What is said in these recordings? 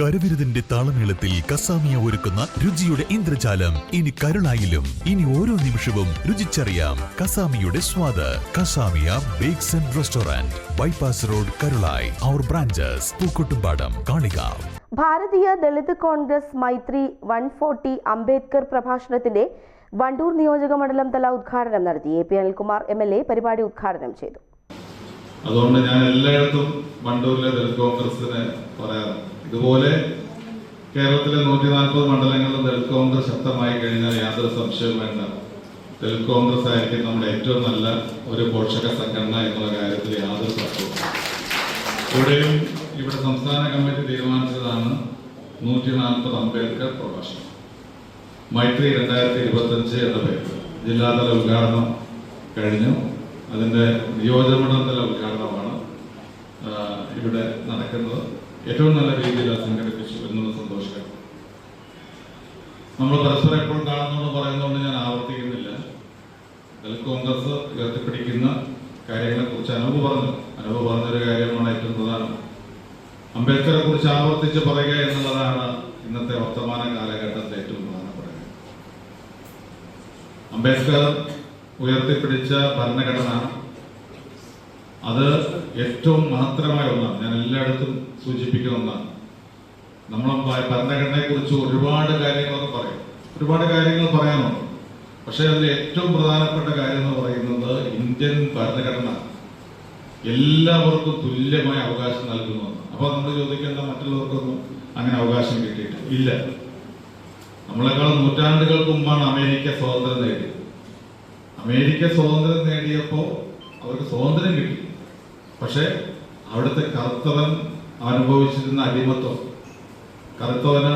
കരവിരുതിന്റെ താളമേളത്തിൽ കസാമിയ ഒരുക്കുന്ന രുചിയുടെ ഇന്ദ്രജാലം. ഇനി കരുളായിലും ഇനി ഓരോ നിമിഷവും രുചിച്ചറിയാം കസാമിയുടെ സ്വാദ്. Kasamiya bakes and restaurant bypass road Karulai. Our branches Pookkottumpadam Kalikavu. Bharatiya Dalit Congress Maithri one forty Ambedkar പ്രഭാഷണത്തിന്റെ വണ്ടൂർ നിയോജക മണ്ഡലം തല ഉദ്ഘാടനം നടത്തി. A P Anilkumar M L A പരിപാടി ഉദ്ഘാടനം ചെയ്തു. അതുകൊണ്ട് ഞാൻ എല്ലായിടത്തും വണ്ടൂരിലെ ദളിത് കോൺഗ്രസിന് പറയാറ് ഇതുപോലെ കേരളത്തിലെ നൂറ്റി നാൽപ്പത് മണ്ഡലങ്ങളിലും ദളിത് കോൺഗ്രസ് ശക്തമായി കഴിഞ്ഞാൽ യാതൊരു സംശയവും വേണ്ട. ദളിത് കോൺഗ്രസ് ആയിരിക്കും നമ്മുടെ ഏറ്റവും നല്ല ഒരു പോഷക സംഘടന എന്നുള്ള കാര്യത്തിൽ യാതൊരു സംശയവും ഇവിടെയും ഇവിടെ സംസ്ഥാന കമ്മിറ്റി തീരുമാനിച്ചതാണ് നൂറ്റി നാൽപ്പത് അംബേദ്കർ പ്രഭാഷണം. മൈത്രി രണ്ടായിരത്തി ഇരുപത്തഞ്ച് എന്ന പേര് ജില്ലാതല ഉദ്ഘാടനം കഴിഞ്ഞു. അതിന്റെ നിയോജകമണ്ഡലതല ഉദ്ഘാടനമാണ് ഇവിടെ നടക്കുന്നത്. ഏറ്റവും നല്ല രീതിയിൽ അത് സംഘടിപ്പിച്ചു എന്നുള്ള സന്തോഷകരം. നമ്മൾ പരസ്പരം എപ്പോഴും കാണുന്നുണ്ട് പറയുന്നതുകൊണ്ട് ഞാൻ ആവർത്തിക്കുന്നില്ല. അതിൽ കോൺഗ്രസ് ഉയർത്തിപ്പിടിക്കുന്ന കാര്യങ്ങളെ കുറിച്ച് അനൂപ് പറഞ്ഞു. അനൂപ് പറഞ്ഞൊരു കാര്യമാണ് ഏറ്റവും പ്രധാനം. അംബേദ്കറെ കുറിച്ച് ആവർത്തിച്ച് പറയുക എന്നുള്ളതാണ് ഇന്നത്തെ വർത്തമാന കാലഘട്ടത്തിൽ ഏറ്റവും പ്രധാനപ്പെട്ട അംബേദ്കർ ഉയർത്തിപ്പിടിച്ച ഭരണഘടന അത് ഏറ്റവും മഹത്തരമായ ഒന്നാണ്. ഞാൻ എല്ലായിടത്തും സൂചിപ്പിക്കുന്ന ഒന്നാണ്. നമ്മൾ ഭരണഘടനയെ കുറിച്ച് ഒരുപാട് കാര്യങ്ങളൊക്കെ പറയും. ഒരുപാട് കാര്യങ്ങൾ പറയാനുണ്ട്. പക്ഷേ അതിൽ ഏറ്റവും പ്രധാനപ്പെട്ട കാര്യം എന്ന് പറയുന്നത് ഇന്ത്യൻ ഭരണഘടന എല്ലാവർക്കും തുല്യമായ അവകാശം നൽകുന്നു അപ്പോൾ നമ്മൾ ചോദിക്കേണ്ട മറ്റുള്ളവർക്കൊന്നും അങ്ങനെ അവകാശം കിട്ടിയിട്ടില്ല. നമ്മളെക്കാൾ നൂറ്റാണ്ടുകൾക്ക് മുമ്പാണ് അമേരിക്ക സ്വാതന്ത്ര്യം നേടിയത്. അമേരിക്ക സ്വാതന്ത്ര്യം നേടിയപ്പോൾ അവർക്ക് സ്വാതന്ത്ര്യം കിട്ടി. പക്ഷേ അവിടുത്തെ കറുത്തവൻ അനുഭവിച്ചിരുന്ന അടിമത്വം കറുത്തവന്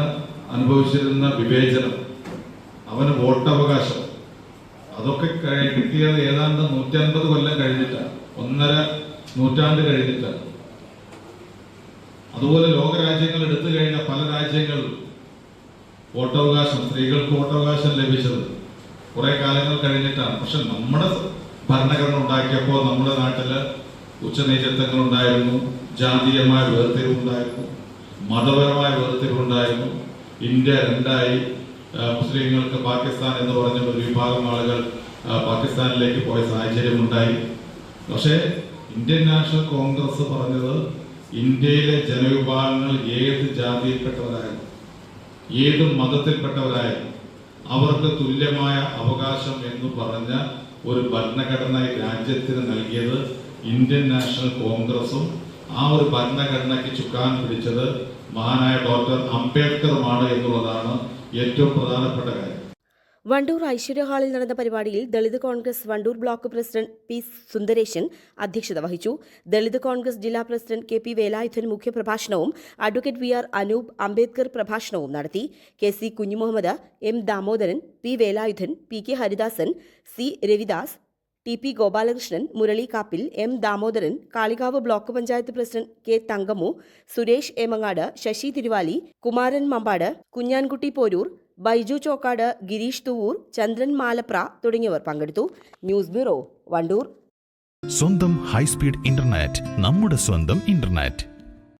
അനുഭവിച്ചിരുന്ന വിവേചനം അവന് വോട്ടവകാശം അതൊക്കെ കിട്ടിയത് ഏതാണ്ട് നൂറ്റൻപത് കൊല്ലം കഴിഞ്ഞിട്ടാണ് ഒന്നര നൂറ്റാണ്ട് കഴിഞ്ഞിട്ടാണ് അതുപോലെ ലോകരാജ്യങ്ങൾ എടുത്തു കഴിഞ്ഞ പല രാജ്യങ്ങളും വോട്ടവകാശം സ്ത്രീകൾക്ക് വോട്ടവകാശം ലഭിച്ചത്. കുറെ കാലങ്ങൾ കഴിഞ്ഞിട്ടാണ്. പക്ഷെ നമ്മുടെ ഭരണഘടന ഉണ്ടാക്കിയപ്പോൾ നമ്മുടെ നാട്ടിൽ ഉച്ചനീചത്വങ്ങൾ ഉണ്ടായിരുന്നു ജാതീയമായ വേർതിരിവുണ്ടായിരുന്നു മതപരമായ വേർതിരിവുണ്ടായിരുന്നു. ഇന്ത്യ രണ്ടായി. മുസ്ലിങ്ങൾക്ക് പാകിസ്ഥാൻ എന്ന് പറഞ്ഞ ഒരു വിഭാഗം ആളുകൾ പാകിസ്ഥാനിലേക്ക് പോയ സാഹചര്യം ഉണ്ടായി പക്ഷേ ഇന്ത്യൻ നാഷണൽ കോൺഗ്രസ് പറഞ്ഞത് ഇന്ത്യയിലെ ജനവിഭാഗങ്ങൾ ഏത് ജാതിയിൽപ്പെട്ടവരായാലും ഏത് മതത്തിൽപ്പെട്ടവരായാലും അവർക്ക് തുല്യമായ അവകാശം എന്ന് പറഞ്ഞ ഒരു ഭരണഘടന രാജ്യത്തിന് നൽകിയത് ഇന്ത്യൻ നാഷണൽ കോൺഗ്രസും ആ ഒരു ഭരണഘടനയ്ക്ക് ചുക്കാൻ പിടിച്ചത് മഹാനായ ഡോക്ടർ അംബേദ്കറുമാണ് എന്നുള്ളതാണ് ഏറ്റവും പ്രധാനപ്പെട്ട കാര്യം. വണ്ടൂർ ഐശ്വര്യ ഹാളിൽ നടന്ന പരിപാടിയിൽ Dalit Congress Wandoor block president P Sundaresan അധ്യക്ഷത വഹിച്ചു. ദളിത് കോൺഗ്രസ് ജില്ലാ president K P Velayudhan മുഖ്യപ്രഭാഷണവും advocate V R Anoop Ambedkar പ്രഭാഷണവും നടത്തി. K C Kunjumuhammad M Damodaran P Velayudhan P K Haridasan C Ravidas T P Gopalakrishnan Murali Kappil M Damodaran Kalikavu block panchayat president K തങ്കമു Suresh Emangad Sasi Thiruvali Kumaran Mampad Kunjankutty Poroor Baiju Chokkad Girish Thuvur Chandran Malapra തുടങ്ങിയവർ പങ്കെടുത്തു. News bureau Wandoor. സ്വന്തം high speed internet നമ്മുടെ സ്വന്തം internet.